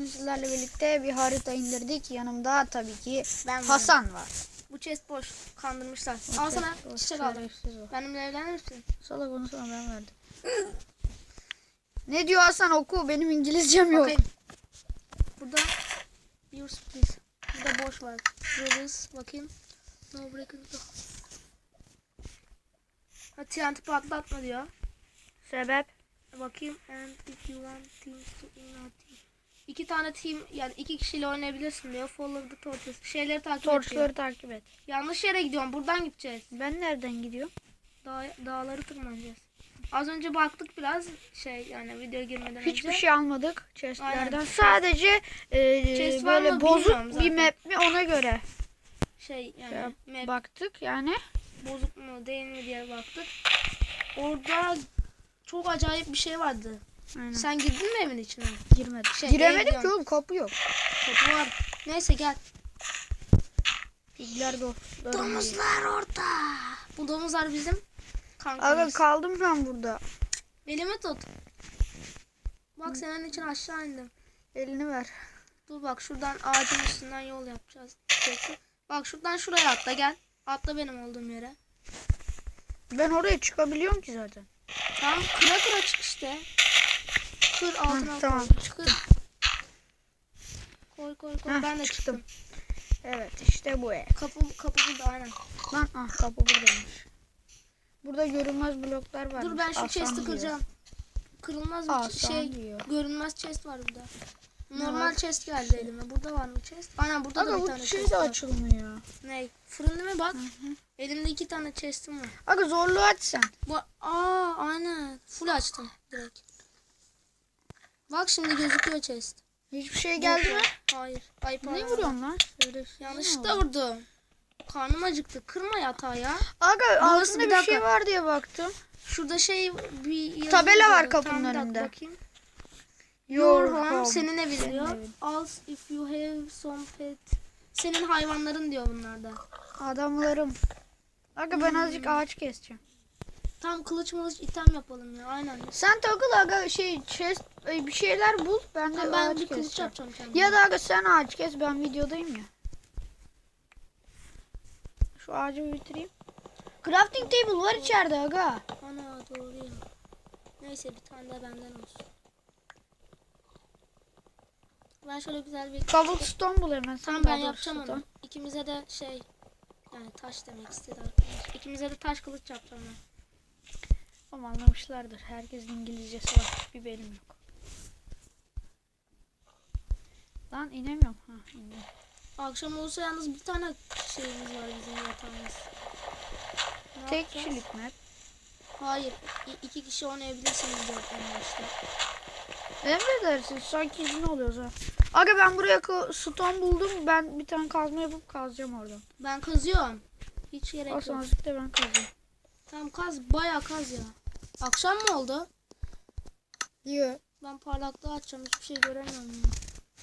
Bugün sizlerle birlikte bir harita indirdik. Yanımda tabii ki Ben varım. Hasan var. Bu chest boş. Kandırmışlar. Bu Al sana boş, çiçek aldım. Benimle evlenir misin? Salak onu sana ben verdim. ne diyor Hasan oku benim İngilizcem yok. Bakayım. Burada yours please. Burada boş var. Rivers bakayım. No breaking the... Ha TNT patlatma diyor. Sebep? Bakayım. And if you want teams to team. İki tane team yani iki kişiyle oynayabilirsin diyor. Follow the torches. Şeyleri takip et diyor. Takip et. Yanlış yere gidiyorum. Buradan gideceğiz. Ben nereden gidiyorum? Dağ, dağları tırmanacağız. Az önce baktık biraz şey yani video girmeden Hiçbir önce. şey almadık chestlerden. Aynen. Sadece e, Chest böyle bozuk bir map mi ona göre Şey yani Ya, map baktık yani. bozuk mu değil mi diye baktık. Orada çok acayip bir şey vardı. Aynen. Sen girdin mi evin içine? girmedik. Şey, Giremedik ki oğlum kapı yok. Kapı var. Neyse gel. Dostlarım. diye. Domuzlar orada. Bu domuzlar bizim Aga kankamız. kaldım ben burada. Elimi tut. Bak senin için aşağı indim. Elini ver. Dur bak şuradan ağacın üstünden yol yapacağız. Bak şuradan şuraya atla gel. Atla benim olduğum yere. Ben oraya çıkabiliyorum ki zaten. Tamam kıra kıra çık işte. Kır altına Hı, tamam, koy. Kır. Koy koy koy. Heh, ben de çıktım. çıktım. Evet işte bu ev. Kapı kapı burada aynen. Lan ah kapı buradaymış. Burada görünmez bloklar var. Dur ben şu chest'i kıracağım. Kırılmaz bir Asan şey. diyor. Görünmez chest var burada. Normal var? chest geldi elime. Burada var mı chest? Aynen burada da Aga bir bu tane şey chest de var. açılmıyor. Ne? Fırın değil mi bak? Hı hı. Elimde iki tane chest'im var. Aga zorluğu aç sen. Bu aa aynen. Full açtım direkt. Bak şimdi gözüküyor chest. Hiçbir şey geldi mi? Hayır. Ay pardon. Ne vuruyorsun lan? Şerefsiz. Yanlışlıkla vurdum. Karnım acıktı. Kırma yatağı ya. Aga Burası altında bir bir, dakika. şey var diye baktım. Şurada şey bir yazı Tabela var kapının bir dakika önünde. Bakayım. Your home, senin evin diyor. Als if you have some pet. Senin hayvanların diyor bunlarda. Adamlarım. Aga ben azıcık ağaç keseceğim. Tam kılıç mılıç item yapalım ya. Aynen. Sen takıl aga şey chest e, bir şeyler bul. Ben de Tamam, ben bir kılıç yapacağım kendime. Ya da aga sen ağaç kes ben videodayım ya. Şu ağacı bitireyim. Crafting table var içeride aga. Ana doğru ya. Neyse bir tane de benden olsun. Ben şöyle güzel bir... Cobblestone bul hemen. Sen Tamam ben yapacağım onu. İkimize de şey... Yani taş demek istedi arkadaş. İkimize de taş kılıç yapacağım ben. Ama anlamışlardır. Herkesin İngilizcesi var. Bir benim yok. Lan inemiyorum. Ha, indim. Akşam olursa yalnız bir tane şeyimiz var bizim yatağımız. Ne Tek yapacağız? kişilik map. Hayır. i- iki kişi oynayabilirsiniz diyor en başta. Emredersin. Sanki izin oluyoruz ha. Aga ben buraya ko- stone buldum. Ben bir tane kazma yapıp kazacağım oradan. Ben kazıyorum. Hiç gerek yok. da ben kazayım. Tamam kaz. Bayağı kaz ya. Akşam mı oldu? Diyor. Ben parlaklığı açacağım. Hiçbir şey göremiyorum ya.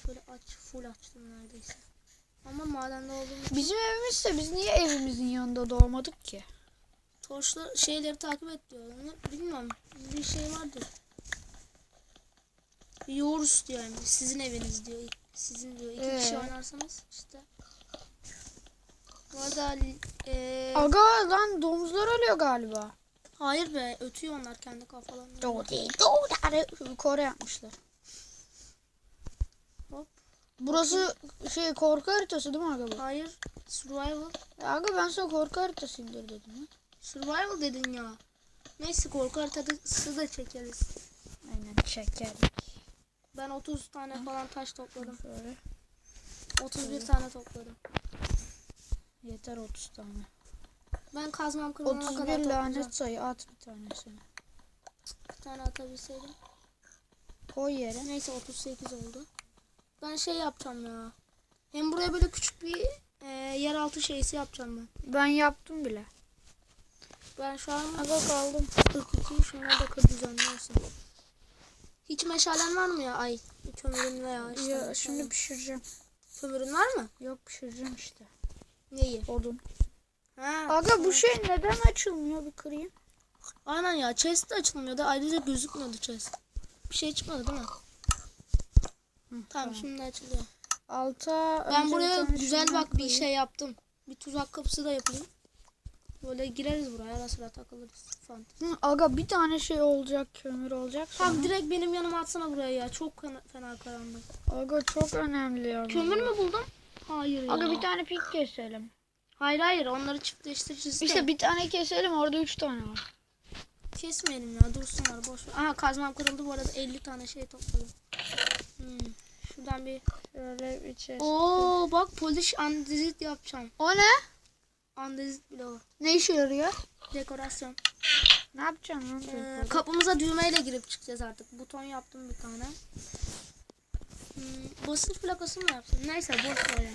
Şöyle aç. Full açtım neredeyse. Ama madende olduğum için Bizim evimizse biz niye evimizin yanında doğmadık ki? torçlu şeyleri takip et diyor. Bilmiyorum. Bir şey vardır. Yours diyor yani. Sizin eviniz diyor. Sizin diyor. İki kişi Ee? oynarsanız işte. Bu arada eee Aga lan domuzlar ölüyor galiba. hayır be ötüyor onlar kendi kafalarında. Doğru değil. Doğru. Kore yapmışlar. Hop. Burası şey korku haritası değil mi aga bu? Hayır. Survival. Ya Aga ben sana korku haritası indir dedim ya. Survival dedin ya. Neyse korku haritası da çekeriz. Aynen çeker. Ben 30 tane falan taş topladım. Şöyle. 31 tane topladım. Yeter 30 tane. Ben kazmam kırılana 31 kadar toplayacağım. lanet sayı at bir tanesini. Bir tane atabilseydim. Koy yere. Neyse 38 oldu. Ben şey yapacağım ya. Hem buraya böyle küçük bir e, yeraltı şeysi yapacağım ben. Ben yaptım bile. Ben şu an Aga kaldım. 42 şunları da kır düzenli olsun. Hiç meşalen var mı ya? Ay kömürün veya işte. Ya şimdi pişireceğim. Kömürün var mı? Yok pişireceğim işte. Neyi? Odun. Ha, Aga bu şey neden açılmıyor bir kırayım. Aynen ya chest de açılmıyordu. Ayrıca gözükmüyordu chest. Bir şey çıkmadı değil mi? Hı. Tamam şimdi açılıyor. Alta Ben buraya güzel bak bir şey yaptım. Bir tuzak kapısı da yapayım. Böyle gireriz buraya ara sıra takılırız. Falan. Hı, aga bir tane şey olacak kömür olacak. Tamam sonra. direkt benim yanıma atsana buraya ya. Çok fena karanlık. Aga çok önemli ya. Kömür mü buldun? Hayır ya. Aga bir tane pik keselim. Hayır hayır onları çiftleştireceğiz. İşte bir tane keselim orada üç tane var. Kesmeyelim ya dursunlar boş ver. Aha kazmam kırıldı bu arada 50 tane şey topladım. Hmm. Şuradan bir Şöyle bir chest. Oo bak polish andezit yapacağım. O ne? Andezit bloğu. Ne işe yarıyor? Dekorasyon. Ne lan? Ee, Ee, kapımıza düğmeyle girip çıkacağız artık. Buton yaptım bir tane. Hmm, basınç plakası mı yapsın? Neyse boş ver ya.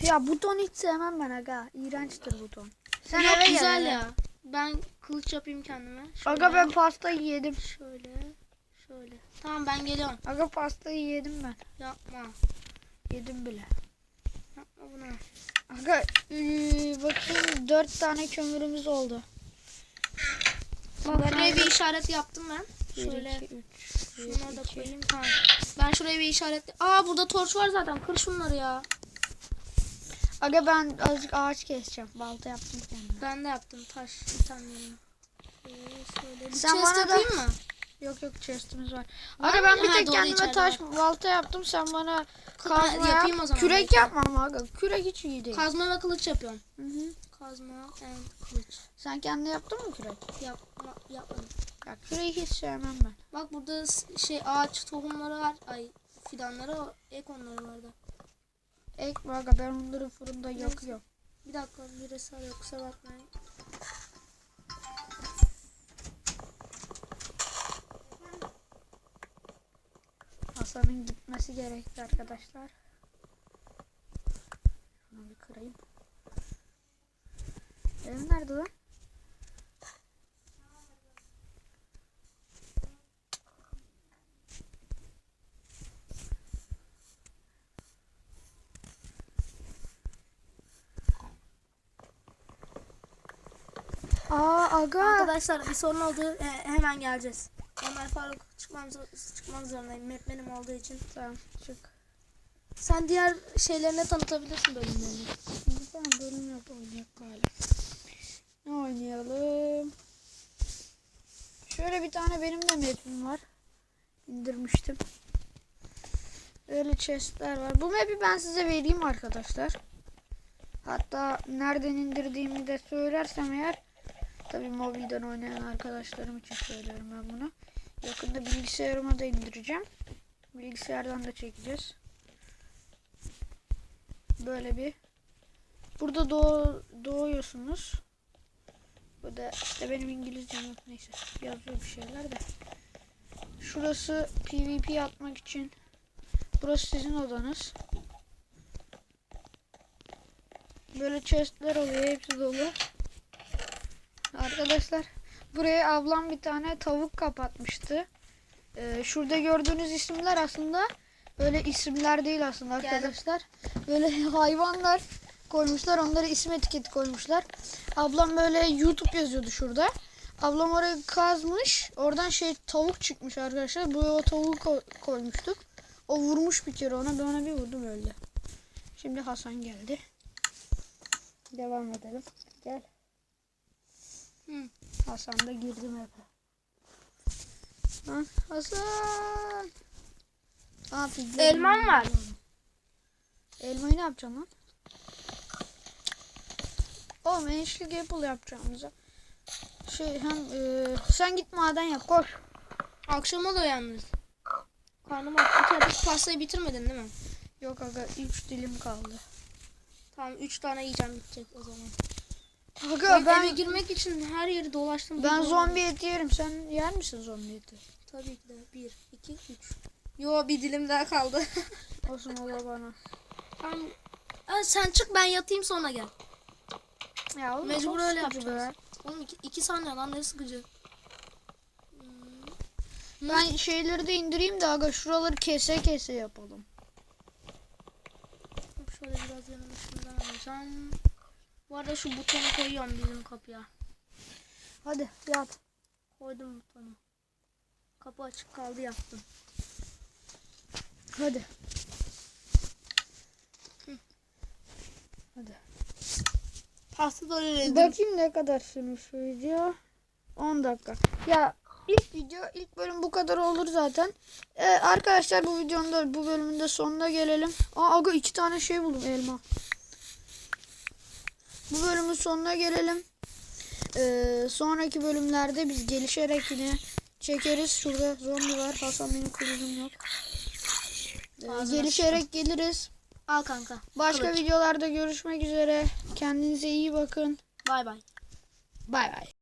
ya buton hiç sevmem ben aga. İğrençtir buton. Sen Yok eve gel güzel eve. ya. Ben kılıç yapayım kendime. Şöyle, Aga ben pastayı yedim. Şöyle. Şöyle. Tamam ben geliyorum. Aga pastayı yedim ben. Yapma. Yedim bile. Yapma bunu. Aga ee, bakayım dört tane kömürümüz oldu. Bak şuraya bir işaret yaptım ben. Şöyle. Şunları da koyayım. Tamam. Ben şuraya bir işaret... Aa burada torç var zaten. Kır şunları ya. Aga ben azıcık ağaç keseceğim. Balta yaptım kendime. Ben de yaptım taş bir tane. Ee, şöyle. Bir Sen chest bana da- yapayım mı? Yok yok chestimiz var. Var Aga ben bir tek kendime taş var. balta yaptım. Sen bana kazma yapayım yap. o zaman Kürek belki. yapmam aga. Kürek hiç iyi değil. Kazma ve kılıç yapıyorum. Hı hı. Kazma and kılıç. Sen kendi yaptın mı kürek? Yapma, yapmadım. Ya küreği hiç sevmem ben. Bak burada şey ağaç tohumları var. Ay fidanları o- ek onları vardı. Ekme aga ben onları fırında yakıyorum. Bir dakika birisi arıyor kusura bakmayın. Hasan'ın gitmesi gerekti arkadaşlar. Şunu bir kırayım. Ev nerede lan? Aa aga. Arkadaşlar bir sorun oldu. E, hemen geleceğiz. Ömer Faruk çıkmam, çıkmam zorundayım. Map benim olduğu için. Tamam çık. Sen diğer şeylerine tanıtabilirsin bölümlerini. Bir tane bölüm oynayak galiba. Oynayalım? Şöyle bir tane benim de map'im var. İndirmiştim. Öyle chestler var. Bu map'i ben size vereyim arkadaşlar. Hatta nereden indirdiğimi de söylersem eğer tabi mobilden oynayan arkadaşlarım için söylüyorum ben bunu. Yakında bilgisayarıma da indireceğim. Bilgisayardan da çekeceğiz. Böyle bir Burada doğ, doğuyorsunuz. Bu da işte benim İngilizcem yok neyse yazıyor bir şeyler de. Şurası PvP atmak için. Burası sizin odanız. Böyle chestler oluyor hepsi dolu. Arkadaşlar buraya ablam bir tane tavuk kapatmıştı. Ee, şurada gördüğünüz isimler aslında böyle isimler değil aslında arkadaşlar. Böyle hayvanlar koymuşlar. Onlara isim etiketi koymuşlar. Ablam böyle YouTube yazıyordu şurada. Ablam orayı kazmış. Oradan şey tavuk çıkmış arkadaşlar. Buraya o tavuğu ko- koymuştuk. O vurmuş bir kere ona. Ben ona bir vurdum öldü. Şimdi Hasan geldi. Devam edelim. Gel. Hı. Hasan da girdi map'e. Lan Hasan. Aa, Elman var. Elmayı ne yapacaksın lan? Oğlum enişlik apple yapacağımıza. Şey hem e, sen git maden yap koş. Akşam oluyor yalnız. Karnım aç. Bir pastayı bitirmedin değil mi? Yok aga 3 dilim kaldı. Tamam 3 tane yiyeceğim bitecek o zaman. Aga Ben, ben eve girmek için her yeri dolaştım. ben zombi eti yerim. Sen yer misin zombi eti? Tabii ki de. 1, 2, 3. Yo bir dilim daha kaldı. Olsun o da bana. tamam. Sen çık ben yatayım sonra gel. Ya oğlum Mecbur çok öyle sıkıcı yapacağız. Oğlum 2 saniye lan ne sıkıcı. Ben şeyleri de indireyim de aga şuraları kese kese yapalım. Şöyle biraz yanına şundan alacağım. Bu arada şu butonu koyuyorum bizim kapıya. Hadi yap. Koydum butonu. Kapı açık kaldı yaptım. Hadi. Da öyle Bakayım ne kadar sürmüş bu video. 10 dakika. Ya ilk video, ilk bölüm bu kadar olur zaten. Ee, arkadaşlar bu videonun da bu bölümün de sonuna gelelim. Aa aga iki tane şey buldum elma. Bu bölümün sonuna gelelim. Ee, sonraki bölümlerde biz gelişerek yine çekeriz. Şurada zombi var. Hasan benim kılıcım yok. Ee, gelişerek geliriz. Al kanka. Başka Kılıç. videolarda görüşmek üzere. Kendinize iyi bakın. Bay bay. Bay bay.